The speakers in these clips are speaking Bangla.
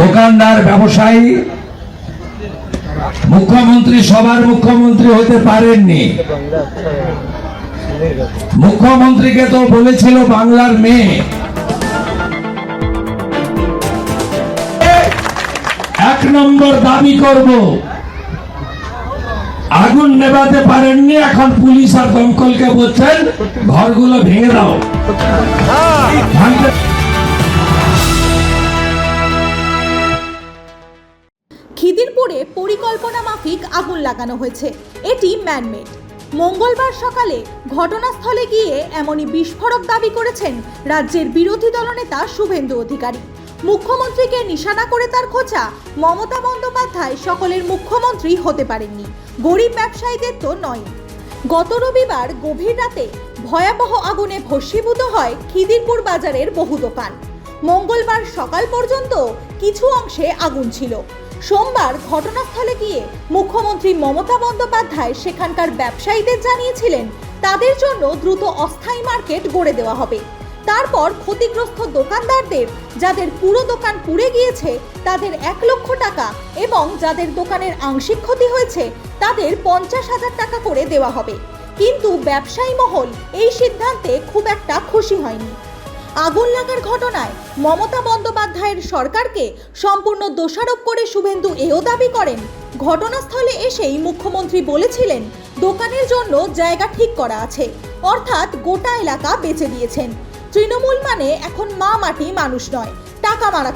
দোকানদার ব্যবসায়ী মুখ্যমন্ত্রী সবার মুখ্যমন্ত্রী হতে পারেননি। মুখ্যমন্ত্রীকে তো বলেছিল বাংলার মেয়ে। এক নম্বর দাবি করব আগুন নেভাতে পারেননি এখন পুলিশ আর দমকলকে বলছেন ঘরগুলো ভেঙে দাও। মাফিক আগুন লাগানো হয়েছে। এটি ম্যানমেড। মঙ্গলবার সকালে ঘটনাস্থলে গিয়ে এমনই বিস্ফোরক দাবি করেছেন রাজ্যের বিরোধী দলনেতা শুভেন্দু অধিকারী। মুখ্যমন্ত্রীকে নিশানা করে তার খোঁচা মমতা বন্দ্যোপাধ্যায় সকলের মুখ্যমন্ত্রী হতে পারেননি। গরিব ব্যবসায়ীদের তো নয়। গত রবিবার গভীর রাতে ভয়াবহ আগুনে ভস্মীভূত হয় খিদিরপুর বাজারের বহু দোকান। মঙ্গলবার সকাল পর্যন্ত কিছু অংশে আগুন ছিল। সোমবার ঘটনাস্থলে গিয়ে মুখ্যমন্ত্রী মমতা বন্দ্যোপাধ্যায় সেখানকার ব্যবসায়ীদের জানিয়েছিলেন, তাদের জন্য দ্রুত অস্থায়ী মার্কেট গড়ে দেওয়া হবে। তারপর ক্ষতিগ্রস্ত দোকানদারদের, যাদের পুরো দোকান পুড়ে গিয়েছে, তাদের এক লক্ষ টাকা এবং যাদের দোকানের আংশিক ক্ষতি হয়েছে, তাদের পঞ্চাশ হাজার টাকা করে দেওয়া হবে। কিন্তু ব্যবসায়ী মহল এই সিদ্ধান্তে খুব একটা খুশি হয়নি। আগুন লাগার ঘটনায় মমতা বন্দ্যোপাধ্যায়ের সরকারকে সম্পূর্ণ দোষারোপ করে শুভেন্দু এও দাবি করেন। ঘটনাস্থলে এসেই মুখ্যমন্ত্রী বলেছিলেন, দোকানের জন্য জায়গা ঠিক করা আছে, অর্থাৎ গোটা এলাকা বেচে দিয়েছেন। তৃণমূল মানে এখন মা মাটি মানুষ নয়, টাকা মারা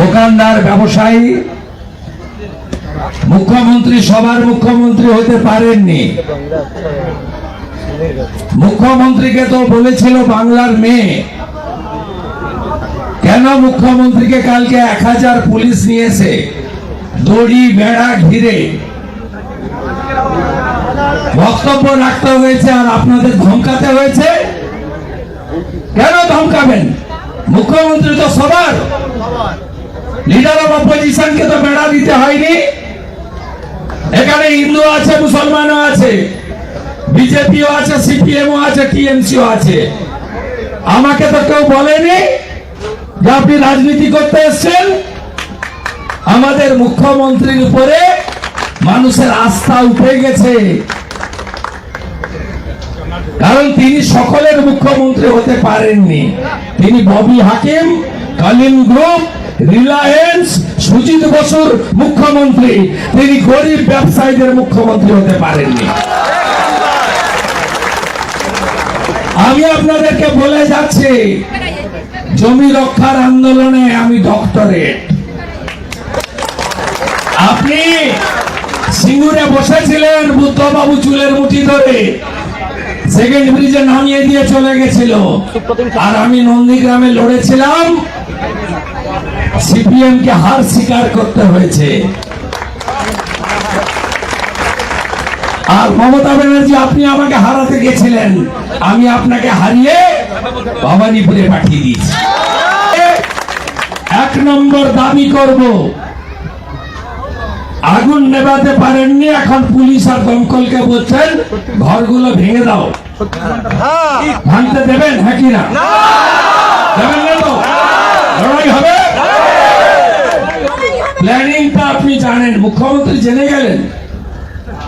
দোকানদার, ব্যবসায়ী, মুখ্যমন্ত্রী, সবার মুখ্যমন্ত্রী হতে পারেননি। মুখ্যমন্ত্রীকে তো বলেছিল বাংলার মেয়ে। কেন মুখ্যমন্ত্রীকে কালকে এক হাজার পুলিশ নিয়েছে? দড়ি, বেড়া, ঘিরে। বক্তব্য রাখতে হয়েছে আর আপনাদের ধমকাতে হয়েছে? কেন ধমকাবেন? মুখ্যমন্ত্রী তো সবার। লিডার অফ অপোজিশনকে তো বেড়া দিতে হয়নি। এখানে হিন্দু আছে, মুসলমানও আছে। বিজেপিও আছে, সিপিএমও আছে, টিএমসিও আছে। আমাকে তো কেউ বলেনি যে আপনি রাজনীতি করতে এসছেন। আমাদের মুখ্যমন্ত্রীর উপরে মানুষের আস্থা উঠে গেছে। কারণ তিনি সকলের মুখ্যমন্ত্রী হতে পারেননি। তিনি ববি হাকিম, কালিম গ্রুপ, রিলায়েন্স, সুজিত বসুর মুখ্যমন্ত্রী। তিনি গরিব ব্যবসায়ীদের মুখ্যমন্ত্রী হতে পারেননি। আমি আপনাদেরকে বলে যাচ্ছি, জমি রক্ষার আন্দোলনে আমি ডক্টরেট আপনি সিঙ্গুরে বসেছিলেন বুদ্ধবাবু চুলের মুঠি ধরে, সেকেন্ড ব্রিজে নামিয়ে দিয়ে চলে গেছিল। আর আমি নন্দীগ্রামে লড়েছিলাম সিপিএম কে হার স্বীকার করতে হয়েছে। আর মমতা ব্যানার্জি আপনি আমাকে হারাতে গেছিলেন। আমি আপনাকে হারিয়ে ভবানীপুরে পাঠিয়ে দিয়েছি। এক নম্বর দাবি করব আগুন নেভাতে পারেননি এখন পুলিশ আর দমকলকে বলছেন ঘরগুলো ভেঙে দাও। ভাঙতে দেবেন হ্যাঁ কি না? দেবেন না তো? লড়াই হবে? প্ল্যানিংটা আপনি জানেন মুখ্যমন্ত্রী জেনে গেলেন।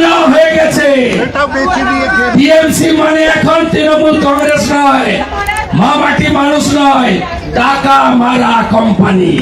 নেওয়া হয়ে গেছে। টিএমসি মানে এখন তৃণমূল কংগ্রেস নয় মা মাটি মানুষ নয় টাকা মারা কোম্পানি